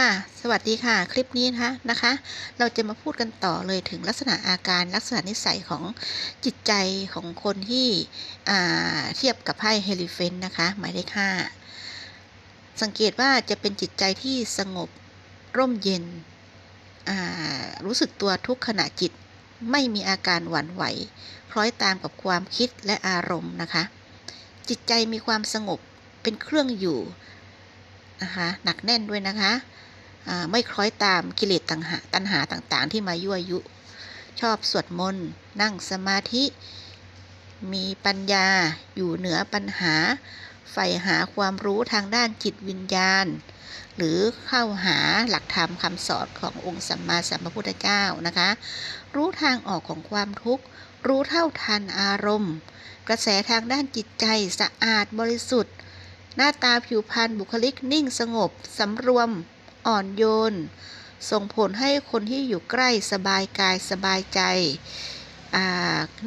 ค่ะ สวัสดีค่ะ คลิปนี้นะคะนะคะ เราจะมาพูดกันต่อเลยถึงลักษณะอาการลักษณะนิสัยของจิตใจของคนที่เทียบกับไพ่เฮลิเฟนนะคะ หมายเลขห้าสังเกตว่าจะเป็นจิตใจที่สงบร่มเย็น รู้สึกตัวทุกขณะจิต ไม่มีอาการหวั่นไหว คล้อยตามกับความคิดและอารมณ์นะคะ จิตใจมีความสงบเป็นเครื่องอยู่นะคะหนักแน่นด้วยนะคะ ไม่คล้อยตามกิเลสตัณหาตัณหาต่างๆ ที่มายั่วยุ ชอบสวดมนต์นั่งสมาธิ มีปัญญาอยู่เหนือปัญหาใฝ่หาความรู้ทางด้านจิตวิญญาณ หรือเข้าหาหลักธรรมคำสอนขององค์สัมมาสัมพุทธเจ้านะคะ รู้ทางออกของความทุกข์ รู้เท่าทันอารมณ์ กระแสทางด้านจิตใจสะอาดบริสุทธิ์ หน้าตาผิวพรรณบุคลิกนิ่งสงบสำรวม อ่อนโยน ส่งผลให้คนที่อยู่ใกล้สบายกายสบายใจ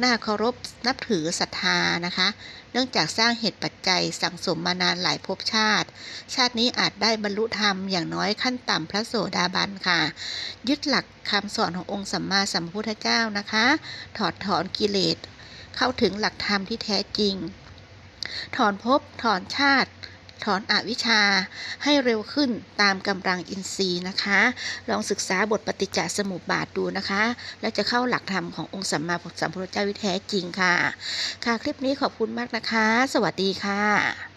น่าเคารพนับถือศรัทธานะคะ เนื่องจากสร้างเหตุปัจจัยสั่งสมมานานหลายภพชาติ ชาตินี้อาจได้บรรลุธรรมอย่างน้อยขั้นต่ำพระโสดาบันค่ะ ยึดหลักคำสอนขององค์สัมมาสัมพุทธเจ้านะคะ ถอดถอนกิเลส เข้าถึงหลักธรรมที่แท้จริง ถอนภพถอนชาติ ถอนอวิชชาให้เร็วขึ้นตามกำลังอินทรีย์นะคะ ลองศึกษาบทปฏิจจสมุปบาทดูนะคะ แล้วจะเข้าหลักธรรมขององค์สัมมาสัมพุทธเจ้าวิแท้จริงค่ะ ค่ะคลิปนี้ขอบคุณมากนะคะ สวัสดีค่ะ